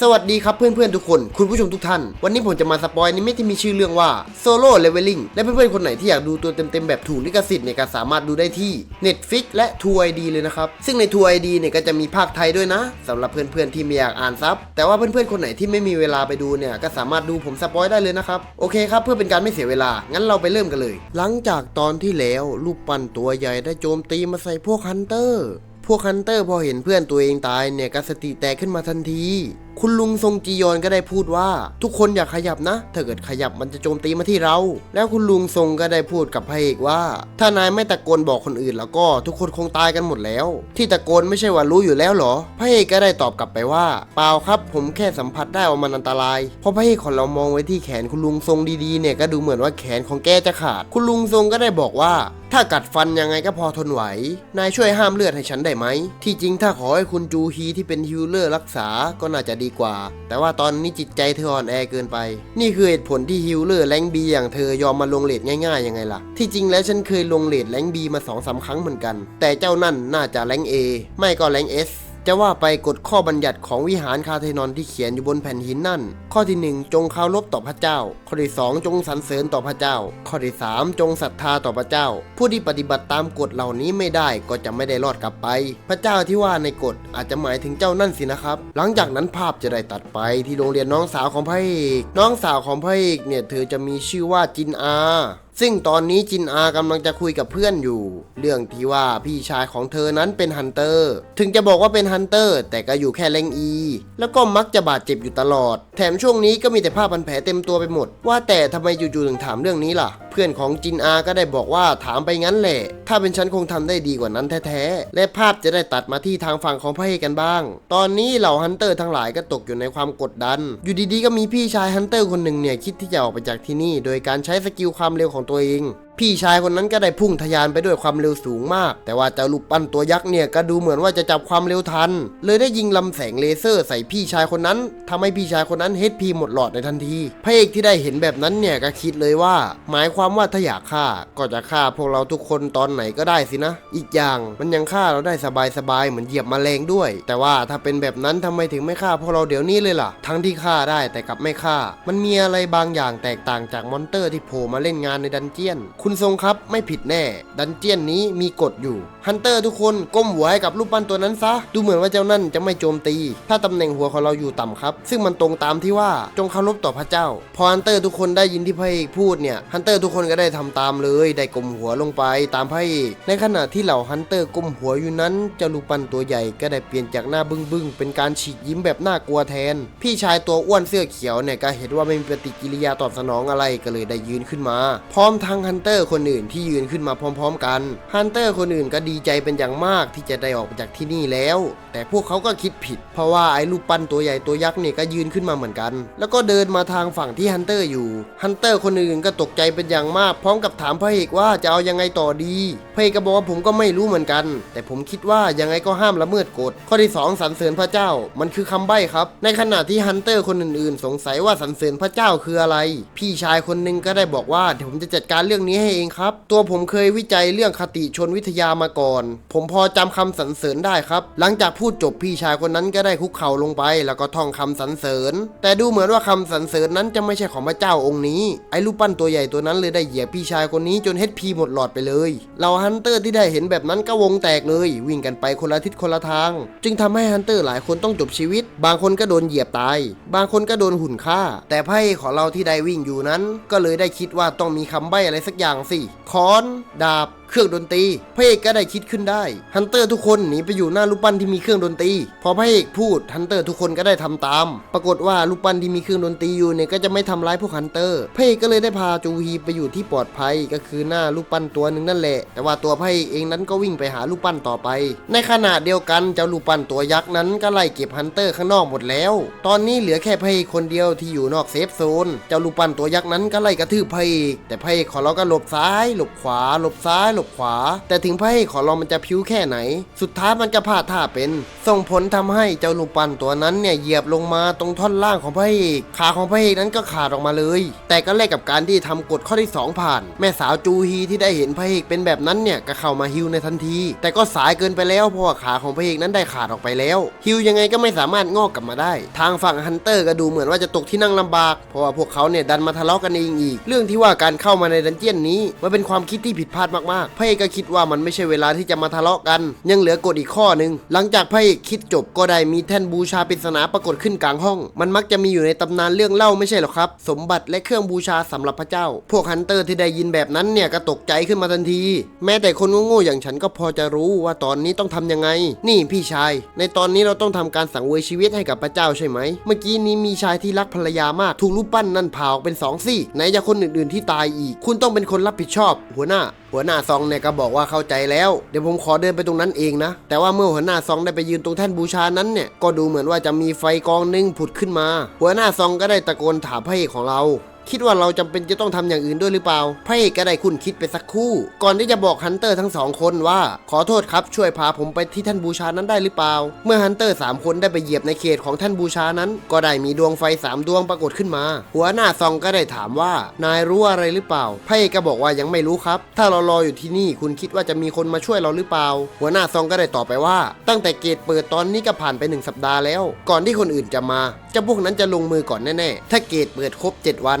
สวัสดีครับเพื่อนๆทุกคน คุณผู้ชมทุกท่าน วันนี้ผมจะมาสปอยนิเมะที่มีชื่อเรื่องว่า Solo Leveling และเพื่อนๆคนไหนที่อยากดูตัวเต็มๆแบบถูกลิขสิทธิ์เนี่ยก็สามารถดูได้ที่ Netflix และ True ID เลยนะครับ ซึ่งใน True ID เนี่ยก็จะมีภาคไทยด้วยนะสำหรับเพื่อนๆที่ไม่อยากอ่านซับแต่ว่าเพื่อนๆคนไหนที่ไม่มีเวลาไปดูเนี่ยก็สามารถดูผมสปอยได้เลยนะครับโอเคครับเพื่อเป็นการไม่เสียเวลางั้นเราไปเริ่มกันเลย หลังจากตอนที่แล้วรูปปั้นตัวใหญ่ได้โจมตีมาใส่พวกฮันเตอร์พวกฮันเตอร์พอเห็นเพื่อนตัวเองตายเนี่ยก็สติแตกขึ้นมาทันที คุณลุงทรงจียอนก็ได้พูดว่า ทุกคนอย่าขยับนะ ถ้าเกิดขยับมันจะโจมตีมาที่เรา แล้วคุณลุงทรงก็ได้พูดกับพระเอกว่า ถ้านายไม่ตะโกนบอกคนอื่นแล้วก็ทุกคนคงตายกันหมดแล้ว ที่ตะโกนไม่ใช่ว่ารู้อยู่แล้วเหรอ พระเอกก็ได้ตอบกลับไปว่า เปล่าครับ ผมแค่สัมผัสได้ว่ามันอันตราย เพราะพระเอกของเรามองไว้ที่แขนคุณลุงทรงดีๆเนี่ยก็ดูเหมือนว่าแขนของแกจะขาด คุณลุงทรงก็ได้บอกว่าถ้ากัดฟันยังไงก็พอทนไหว นายช่วยห้ามเลือดให้ฉันได้ไหม ที่จริงถ้าขอให้คุณจูฮีที่เป็นฮิลเลอร์รักษาก็น่าจะดีกว่า แต่ว่าตอนนี้จิตใจเธออ่อนแอเกินไป นี่คือเหตุผลที่ฮิลเลอร์แรงบีอย่างเธอยอมมาลงเลทง่ายๆยังไงล่ะ ที่จริงแล้วฉันเคยลงเลทแรงบีมาสองสามครั้งเหมือนกัน แต่เจ้านั่นน่าจะแรงเอไม่ก็แรงเอส จะว่าไปกฎข้อบัญญัติของวิหารคาเทนอนที่เขียนอยู่บนแผ่นหินนั่น ข้อที่ 1 จงเคารพต่อพระเจ้า ข้อที่ 2 จงสรรเสริญต่อพระเจ้า ข้อที่ 3 จงศรัทธาต่อพระเจ้า ผู้ที่ปฏิบัติตามกฎเหล่านี้ไม่ได้ก็จะไม่ได้รอดกลับไป พระเจ้าที่ว่าในกฎอาจจะหมายถึงเจ้านั่นสินะครับ หลังจากนั้นภาพจะได้ตัดไปที่โรงเรียนน้องสาวของพระเอกน้องสาวของพระเอกเนี่ยเธอจะมีชื่อว่าจินอา ซึ่งตอนนี้จินอากำลังจะคุยกับเพื่อนอยู่ เรื่องที่ว่าพี่ชายของเธอนั้นเป็นฮันเตอร์ ถึงจะบอกว่าเป็นฮันเตอร์ แต่ก็อยู่แค่เลงอี แล้วก็มักจะบาดเจ็บอยู่ตลอด แถมช่วงนี้ก็มีแต่ผ้าพันแผลเต็มตัวไปหมด ว่าแต่ทำไมจู่ๆถึงถามเรื่องนี้ล่ะ เพื่อนของจินอาก็ได้บอกว่าถามไปงั้นแหละ ถ้าเป็นฉันคงทำได้ดีกว่านั้นแท้ๆ และภาพจะได้ตัดมาที่ทางฝั่งของพระเอกกันบ้าง ตอนนี้เหล่าฮันเตอร์ทั้งหลายก็ตกอยู่ในความกดดัน อยู่ดีๆก็มีพี่ชายฮันเตอร์คนหนึ่งเนี่ยคิดที่จะออกไปจากที่นี่ โดยการใช้สกิลความเร็วของตัวเอง พี่ชายคนนั้นก็ได้พุ่งทะยานไปด้วยความเร็วสูงมาก แต่ว่าเจ้ารูปปั้นตัวยักษ์เนี่ยก็ดูเหมือนว่าจะจับความเร็วทัน เลยได้ยิงลำแสงเลเซอร์ใส่พี่ชายคนนั้นทำให้พี่ชายคนนั้นเฮดพีหมดหลอดในทันที พระเอกที่ได้เห็นแบบนั้นเนี่ยก็คิดเลยว่า หมายความว่าถ้าอยากฆ่าก็จะฆ่าพวกเราทุกคนตอนไหนก็ได้สินะ อีกอย่างมันยังฆ่าเราได้สบายๆเหมือนเหยียบมแมลงด้วย แต่ว่าถ้าเป็นแบบนั้นทำไมถึงไม่ฆ่าพวกเราเดี๋ยวนี้เลยล่ะ ทั้งที่ฆ่าได้แต่กลับไม่ฆ่า มันมีอะไรบางอย่างแตกต่างจากมอนเตอร์ที่โผล่มาเล่นงานในดันเจียนคุณทรงครับไม่ผิดแน่ ดันเจียนนี้มีกฎอยู่ฮันเตอร์ทุกคนก้มหัวให้กับรูปปั้นตัวนั้นซะ ดูเหมือนว่าเจ้านั่นจะไม่โจมตี ถ้าตำแหน่งหัวของเราอยู่ต่ำครับ ซึ่งมันตรงตามที่ว่าจงเคารพต่อพระเจ้า พอฮันเตอร์ทุกคนได้ยินที่พระเอกพูดเนี่ยฮันเตอร์ทุกคนก็ได้ทำตามเลยได้ก้มหัวลงไปตามพระเอกในขณะที่เหล่าฮันเตอร์ก้มหัวอยู่นั้นเจ้ารูปปั้นตัวใหญ่ก็ได้เปลี่ยนจากหน้าบึ้งบึ้งๆเป็นการฉีกยิ้มแบบน่ากลัวแทน พี่ชายตัวอ้วนเสื้อเขียวเนี่ยก็เห็นว่าไม่มีปฏิกิริยาตอบสนองอะไรก็เลยได้ยืนขึ้นมา พร้อมทั้งฮันเตอร์อร์คนอื่นที่ยืนขึ้นมาพร้อม ๆ กัน ฮันเตอร์คนอื่นก็ดีใจเป็นอย่างมากที่จะได้ออกจากที่นี่แล้ว แต่พวกเขาก็คิดผิด เพราะว่าไอ้รูปปั้นตัวใหญ่ตัวยักษ์นี่ก็ยืนขึ้นมาเหมือนกัน แล้วก็เดินมาทางฝั่งที่ฮันเตอร์อยู่ ฮันเตอร์คนอื่นก็ตกใจเป็นอย่างมาก พร้อมกับถามพระเอกว่าจะเอายังไงต่อดีพระเอกก็บอกว่าผมก็ไม่รู้เหมือนกัน แต่ผมคิดว่ายังไงก็ห้ามละเมิดกฎ ข้อที่สองสรรเสริญพระเจ้า มันคือคำใบ้ครับ ในขณะที่ฮันเตอร์คนอื่นๆ สงสัยว่าสรรเสริญพระเจ้าคืออะไร พี่ชายคนนึงก็ได้บอกว่าเดี๋ยวผมจะจัดการเรื่องนี้ให้เองครับ ตัวผมเคยวิจัยเรื่องคติชนวิทยามาก่อน ผมพอจำคำสรรเสริญได้ครับ หลังจากพูดจบพี่ชายคนนั้นก็ได้คุกเข่าลงไป แล้วก็ท่องคำสรรเสริญ แต่ดูเหมือนว่าคำสรรเสริญนั้นจะไม่ใช่ของพระเจ้าองค์นี้ ไอ้รูปปั้นตัวใหญ่ตัวนั้นเลยได้เหยียบพี่ชายคนนี้จนเฮดพีหมดหลอดไปเลยเหล่าฮันเตอร์ที่ได้เห็นแบบนั้นก็วงแตกเลย วิ่งกันไปคนละทิศคนละทาง จึงทำให้ฮันเตอร์หลายคนต้องจบชีวิต บางคนก็โดนเหยียบตาย บางคนก็โดนหุ่นฆ่า แต่ไพ่ของเราที่ได้วิ่งอยู่นั้น ก็เลยได้คิดว่าต้องมีคำใบ้อะไรสักอย่างสิค้อน ดาบ เครื่องดนตรีพระเอกก็ได้คิดขึ้นได้ฮันเตอร์ทุกคนหนีไปอยู่หน้ารูปปั้นที่มีเครื่องดนตรีพอพระเอกพูดฮันเตอร์ทุกคนก็ได้ทำตาม ปรากฏว่ารูปปั้นที่มีเครื่องดนตรีอยู่เนี่ยก็จะไม่ทำร้ายพวกฮันเตอร์พระเอกก็เลยได้พาจูฮีไปอยู่ที่ปลอดภัยก็คือหน้ารูปปั้นตัวหนึ่งนั่นแหละ แต่ว่าตัวพระเอกเองนั้นก็วิ่งไปหารูปปั้นต่อไป ในขณะเดียวกันเจ้ารูปปั้นตัวยักษ์นั้นก็ไล่เก็บฮันเตอร์ข้างนอกหมดแล้ว ตอนนี้เหลือแค่พระเอกคนเดียวที่อยู่นอกเซฟโซนเจ้ารูปปั้นตัวยักษ์นั้นก็ไล่กระทืบพระเอกแต่พระเอกของเราก็หลบซ้าย หลบขวาหลบซ้ายหลบบขวา แต่ถึงพระเอกของเรามันจะพิ้วแค่ไหน สุดท้ายมันก็พลาดท่าเป็น ส่งผลทำให้เจ้าลูกปั้นตัวนั้นเนี่ยเหยียบลงมาตรงท่อนล่างของพระเอกขาของพระเอกนั้นก็ขาดออกมาเลย แต่ก็แลกกับการที่ทำกฎข้อที่สองผ่าน แม่สาวจูฮีที่ได้เห็นพระเอกเป็นแบบนั้นเนี่ยก็เข้ามาฮิวในทันที แต่ก็สายเกินไปแล้วเพราะว่าขาของพระเอกนั้นได้ขาดออกไปแล้ว ฮิวยังไงก็ไม่สามารถงอกกลับมาได้ ทางฝั่งฮันเตอร์ก็ดูเหมือนว่าจะตกที่นั่งลำบาก เพราะว่าพวกเขาเนี่ยดันมาทะเลาะกันเองอีก เรื่องที่ว่าการเข้ามาในดันเจียนนี้มันเป็นความคิดที่ผิดพลาดมากๆพระเอกก็คิดว่ามันไม่ใช่เวลาที่จะมาทะเลาะกัน ยังเหลือกฎอีกข้อหนึ่งหลังจากพระเอกคิดจบก็ได้มีแท่นบูชาปริศนาปรากฏขึ้นกลางห้อง มันมักจะมีอยู่ในตำนานเรื่องเล่าไม่ใช่หรอครับ สมบัติและเครื่องบูชาสำหรับพระเจ้า พวกฮันเตอร์ที่ได้ยินแบบนั้นเนี่ยก็ตกใจขึ้นมาทันที แม้แต่คนโง่ๆอย่างฉันก็พอจะรู้ว่าตอนนี้ต้องทำยังไง นี่พี่ชาย ในตอนนี้เราต้องทำการสังเวยชีวิตให้กับพระเจ้าใช่ไหม เมื่อกี้นี้มีชายที่รักภรรยามากถูกรูปปั้นนั่นเผาออกเป็นสองซี่ไหนจะคนอื่นๆที่ตายอีก คุณต้องเป็นคนรับผิดชอบ หัวหน้า หัวหน้าซองเนี่ยก็บอกว่าเข้าใจแล้ว เดี๋ยวผมขอเดินไปตรงนั้นเองนะ แต่ว่าเมื่อหัวหน้าซองได้ไปยืนตรงแท่นบูชานั้นเนี่ยก็ดูเหมือนว่าจะมีไฟกองหนึงผุดขึ้นมา หัวหน้าซองก็ได้ตะโกนถามพระเอกของเรา คิดว่าเราจำเป็นจะต้องทำอย่างอื่นด้วยหรือเปล่าพระเอกก็ได้คุณคิดไปสักคู่ ก่อนที่จะบอกฮันเตอร์ทั้งสองคนว่า ขอโทษครับช่วยพาผมไปที่ท่านบูชานั้นได้หรือเปล่า เมื่อฮันเตอร์สามคนได้ไปเหยียบในเขตของท่านบูชานั้น ก็ได้มีดวงไฟสามดวงปรากฏขึ้นมา หัวหน้าซองก็ได้ถามว่า นายรู้อะไรหรือเปล่าพระเอกก็บอกว่ายังไม่รู้ครับ ถ้าเรารออยู่ที่นี่คุณคิดว่าจะมีคนมาช่วยเราหรือเปล่า หัวหน้าซองก็ได้ตอบไปว่า ตั้งแต่เกตเปิดตอนนี้ก็ผ่านไปหนึ่งสัปดาห์แล้ว ก่อนที่คนอื่นจะมาเจ้าพวกนั้นจะลงมือก่อนแน่ๆถ้าเกตเปิดครบ 7 วัน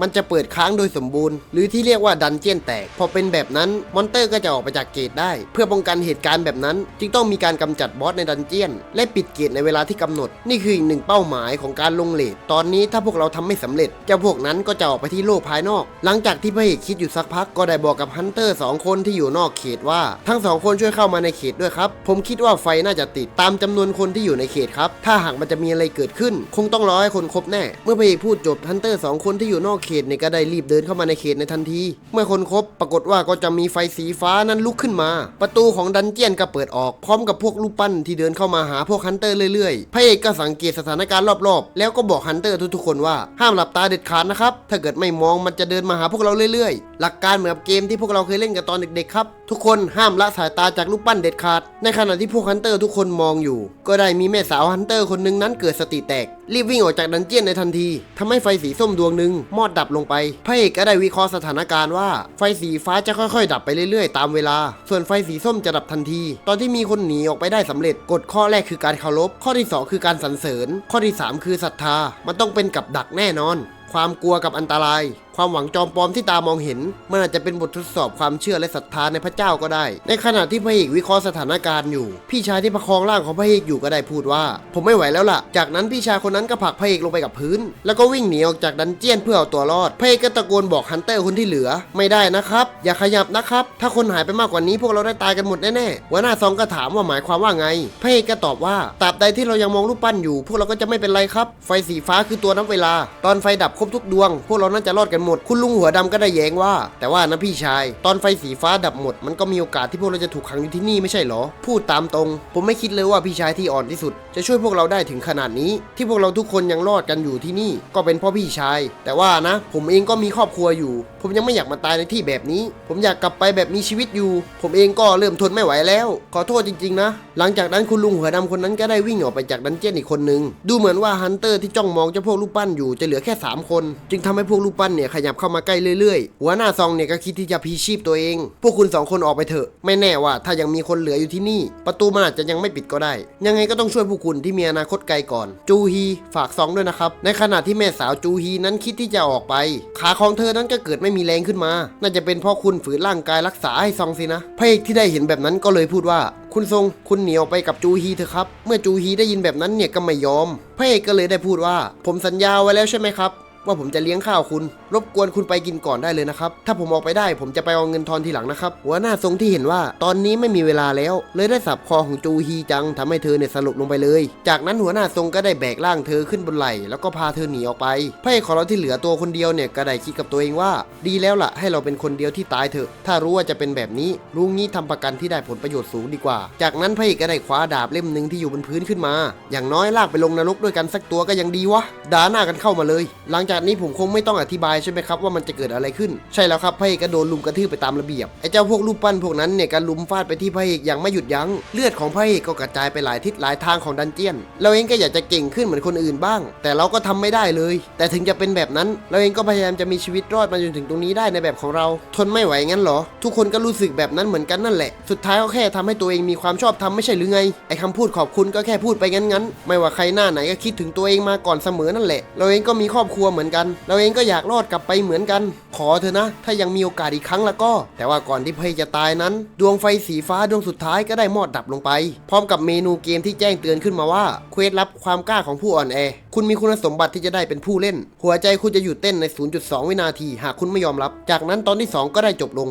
มันจะเปิดค้างโดยสมบูรณ์ หรือที่เรียกว่าดันเจียนแตก พอเป็นแบบนั้นมอนเตอร์ก็จะออกไปจากเกตได้ เพื่อป้องกันเหตุการณ์แบบนั้น จึงต้องมีการกำจัดบอสในดันเจียน และปิดเกตในเวลาที่กำหนด นี่คืออีกหนึ่งเป้าหมายของการลงเลทตอนนี้ถ้าพวกเราทำไม่สำเร็จเจ้าพวกนั้นก็จะออกไปที่โลกภายนอก หลังจากที่พระเอกคิดอยู่สักพักก็ได้บอกกับฮันเตอร์สองคนที่อยู่นอกเขตว่า ทั้งสองคนช่วยเข้ามาในเขตด้วยครับ ผมคิดว่าไฟน่าจะติดตามจำนวนคนที่อยู่ในเขตครับ ถ้าหากมันจะมีอะไรเกิดขึ้น คงต้องรอให้คนครบแน่ เมื่อพระเอกพูดจบฮันเตอร์สองคนที่อยู่นอกเขตเนี่ยก็ได้รีบเดินเข้ามาในเขตในทันที เมื่อคนครบปรากฏว่าก็จะมีไฟสีฟ้านั้นลุกขึ้นมา ประตูของดันเจียนก็เปิดออกพร้อมกับพวกรูปปั้นที่เดินเข้ามาหาพวกฮันเตอร์เรื่อยๆพระเอกก็สังเกตสถานการณ์รอบๆ แล้วก็บอกฮันเตอร์ทุกๆคนว่าห้ามหลับตาเด็ดขาดนะครับถ้าเกิดไม่มองมันจะเดินมาหาพวกเราเรื่อยๆ หลักการเหมือนกับเกมที่พวกเราเคยเล่นกันตอนเด็กๆครับทุกคนห้ามละสายตาจากรูปปั้นเด็ดขาด ในขณะที่พวกฮันเตอร์ทุกคนมองอยู่ ก็ได้มีแม่สาวฮันเตอร์คนหนึ่งนั้นเกิดสติแตก รีบวิ่งออกจากดันเจียนในทันทีทำให้ไฟสีส้มดวงหนึ่งมอดดับลงไปพระเอกก็ได้วิเคราะห์สถานการณ์ว่าไฟสีฟ้าจะค่อยๆ ดับไปเรื่อยๆ ตามเวลา ส่วนไฟสีส้มจะดับทันที ตอนที่มีคนหนีออกไปได้สำเร็จกฎข้อแรกคือการเคารพข้อที่ 2 คือการสรรเสริญ ข้อที่ 3 คือศรัทธามันต้องเป็นกับดักแน่นอน ความกลัวกับอันตราย ความหวังจอมปลอมที่ตามองเห็น มันอาจจะเป็นบททดสอบความเชื่อและศรัทธาในพระเจ้าก็ได้ ในขณะที่พระเอกวิเคราะห์สถานการณ์อยู่ พี่ชายที่ประคองร่างของพระเอกอยู่ก็ได้พูดว่า ผมไม่ไหวแล้วล่ะ จากนั้นพี่ชายคนนั้นก็ผลักพระเอกลงไปกับพื้น แล้วก็วิ่งหนีออกจากดันเจียนเพื่อเอาตัวรอด พระเอกก็ตะโกนบอกฮันเตอร์คนที่เหลือ ไม่ได้นะครับ อย่าขยับนะครับ ถ้าคนหายไปมากกว่านี้พวกเราได้ตายกันหมดแน่ๆหัวหน้าซองก็ถามว่าหมายความว่าไง พระเอกก็ตอบว่าตราบใดที่เรายังมองรูปปั้นอยู่ พวกเราก็จะไม่เป็นไรครับ ไฟสีฟ้าคือตัวนับเวลา ตอนไฟดับครบทุกดวง พวกเราน่าจะรอดกันหมด คุณลุงหัวดำก็ได้แย้งว่า แต่ว่านะพี่ชาย ตอนไฟสีฟ้าดับหมด มันก็มีโอกาสที่พวกเราจะถูกขังอยู่ที่นี่ไม่ใช่หรอ พูดตามตรง ผมไม่คิดเลยว่าพี่ชายที่อ่อนที่สุด จะช่วยพวกเราได้ถึงขนาดนี้ ที่พวกเราทุกคนยังรอดกันอยู่ที่นี่ ก็เป็นเพราะพี่ชาย แต่ว่านะ ผมเองก็มีครอบครัวอยู่ ผมยังไม่อยากมาตายในที่แบบนี้ ผมอยากกลับไปแบบมีชีวิตอยู่ ผมเองก็เริ่มทนไม่ไหวแล้ว ขอโทษจริงๆนะ หลังจากนั้นคุณลุงหัวดำคนนั้นก็ได้วิ่งออกไปจากดันเจี้ยนอีกคนนึง ดูเหมือนว่าฮันเตอร์ที่จ้องมองเจ้าพวกรูปปั้นอยู่จะเหลือแค่3คน จึงทำให้พวกรูปปั้นเนี่ยขยับเข้ามาใกล้เรื่อยๆ หัวหน้าซองเนี่ยก็คิดที่จะพีชีพตัวเอง พวกคุณสองคนออกไปเถอะ ไม่แน่ว่าถ้ายังมีคนเหลืออยู่ที่นี่ ประตูมันอาจจะยังไม่ปิดก็ได้ ยังไงก็ต้องช่วยพวกคุณที่มีอนาคตไกลก่อน จูฮีฝากซองด้วยนะครับ ในขณะที่แม่สาวจูฮีนั้นคิดที่จะออกไป ขาของเธอนั้นก็เกิดไม่มีแรงขึ้นมา น่าจะเป็นเพราะคุณฝืนร่างกายรักษาให้ซองสินะพระเอกที่ได้เห็นแบบนั้นก็เลยพูดว่า คุณทรงคุณหนีออกไปกับจูฮีเถอะครับ เมื่อจูฮีได้ยินแบบนั้นเนี่ยก็ไม่ยอมพระเอกก็เลยได้พูดว่า ผมสัญญาไว้แล้วใช่ไหมครับ ว่าผมจะเลี้ยงข้าวคุณ รบกวนคุณไปกินก่อนได้เลยนะครับ ถ้าผมออกไปได้ผมจะไปเอาเงินทอนทีหลังนะครับ หัวหน้าทรงที่เห็นว่าตอนนี้ไม่มีเวลาแล้ว เลยได้สับคอของจูฮีจังทำให้เธอเนี่ยสลบลงไปเลย จากนั้นหัวหน้าทรงก็ได้แบกร่างเธอขึ้นบนไหล่แล้วก็พาเธอหนีออกไปพระเอกของเราที่เหลือตัวคนเดียวเนี่ยก็ได้คิดกับตัวเองว่า ดีแล้วล่ะให้เราเป็นคนเดียวที่ตายเถอะ ถ้ารู้ว่าจะเป็นแบบนี้รู้งี้ทำประกันที่ได้ผลประโยชน์สูงดีกว่าจากนั้นพระเอกก็ได้คว้าดาบเล่มหนึ่งที่อยู่บนพื้นขึ้นมา อย่างน้อยลากไปลงนรกด้วยกันสักตัวก็ยังดีวะด่าหน้ากันเข้ามาเลย หลังจากนี้ผมคงไม่ต้องอธิบายใช่ไหมครับว่ามันจะเกิดอะไรขึ้น ใช่แล้วครับพระเอกก็โดนลุมกระทืบไปตามระเบียบไอ้เจ้าพวกรูปปั้นพวกนั้นเนี่ยก็ลุมฟาดไปที่พระเอกอย่างไม่หยุดยั้งเลือดของพระเอกก็กระจายไปหลายทิศหลายทางของดันเจียน เราเองก็อยากจะเก่งขึ้นเหมือนคนอื่นบ้าง แต่เราก็ทำไม่ได้เลย แต่ถึงจะเป็นแบบนั้น เราเองก็พยายามจะมีชีวิตรอดมาจนถึงตรงนี้ได้ในแบบของเรา ทนไม่ไหวงั้นเหรอ ทุกคนก็รู้สึกแบบนั้นเหมือนกันนั่นแหละ สุดท้ายก็แค่ทำให้ตัวเองมีความชอบทำไม่ใช่หรือไง ไอ้คำพูดขอบคุณก็แค่พูดไปงั้นๆ ไม่ว่าใครหน้าไหนก็คิดถึงตัวเองมาก่อนเสมอนั่นแหละ เราเองก็มีครอบครัวเหมือนกัน เราเองก็อยากรอดกลับไปเหมือนกัน ขอเถอะนะ ถ้ายังมีโอกาสอีกครั้งแล้วก็ แต่ว่าก่อนที่เพยจะตายนั้น ดวงไฟสีฟ้าดวงสุดท้ายก็ได้มอดดับลงไป พร้อมกับเมนูเกมที่แจ้งเตือนขึ้นมาว่าเควสลับความกล้าของผู้อ่อนแอ คุณมีคุณสมบัติที่จะได้เป็นผู้เล่น หัวใจคุณจะหยุดเต้นใน 0.2 วินาที หากคุณไม่ยอมรับ จากนั้นตอนที่ 2 ก็ได้จบลง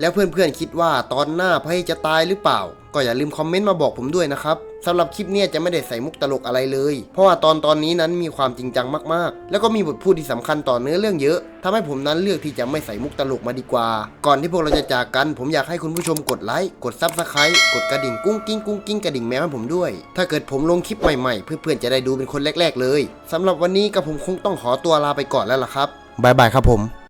แล้วเพื่อนๆคิดว่าตอนหน้าพระเอกจะตายหรือเปล่า ก็อย่าลืมคอมเมนต์มาบอกผมด้วยนะครับสำหรับคลิปเนี้ยจะไม่ได้ใส่มุกตลกอะไรเลย เพราะว่าตอนตอนนี้นั้นมีความจริงจังมากๆ แล้วก็มีบทพูดที่สำคัญต่อเนื้อเรื่องเยอะทำให้ผมนั้นเลือกที่จะไม่ใส่มุกตลกมาดีกว่า ก่อนที่พวกเราจะจากกัน ผมอยากให้คุณผู้ชมกดไลค์กดซับสไครต์กดกระดิ่งกุ้งกิ้งกุ้งกิ้งกระดิ่งแมวให้ผมด้วย ถ้าเกิดผมลงคลิปใหม่ๆ เพื่อนๆจะได้ดูเป็นคนแรก ๆ เลยสำหรับวันนี้ก็ผมคงต้องขอตัวลาไปก่อนแล้วล่ะครับบายบายครับผม